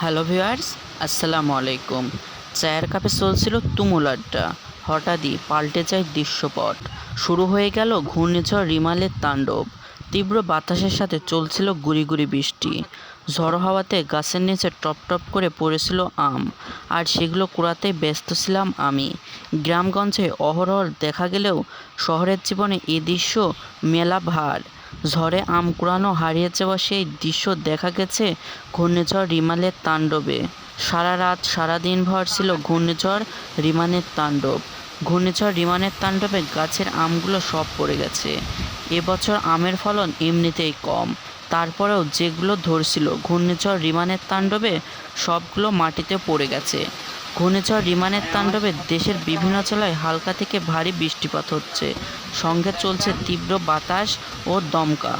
Hello viewers আসসালামু আলাইকুম চায়ের কাপে চলছিল তুমুল আড্ডা। হঠাৎই পাল্টে যায় দৃশ্যপট। শুরু হয়ে গেল ঘূর্ণিঝড় রিমালের তাণ্ডব। তীব্র বাতাসের সাথে চলছিল গুড়ি গুড়ি বৃষ্টি। ঝড়ো হাওয়াতে গাছের নিচে টপ টপ করে পড়েছিল আম। আর সেগুলো কুড়াতে ব্যস্ত ছিলাম আমি। গ্রামগঞ্জে অহরহ দেখা গেলেও শহরের জীবনে এ দৃশ্য মেলা ভার। ঝড়ে আম কুড়ানো হারিয়ে যাওয়া সেই দৃশ্য দেখা গেছে ঘূর্ণিঝড় রিমালের তাণ্ডবে। সারা রাত, সারা দিন ভর ছিল ঘূর্ণিঝড় রিমানের তাণ্ডব। ঘূর্ণিঝড় রিমানের তাণ্ডবে গাছের আমগুলো সব পড়ে গেছে। এবছর আমের ফলন এমনিতেই কম। তারপরেও যেগুলো ধরছিল ঘূর্ণিঝড় রিমানের তাণ্ডবে, সবগুলো মাটিতে পড়ে গেছে। ঘূর্ণিঝড় রিমানের তাণ্ডবে দেশের বিভিন্ন জেলায় হালকা থেকে ভারী বৃষ্টিপাত হচ্ছে। সঙ্গে চলছে তীব্র বাতাস ও দমকা।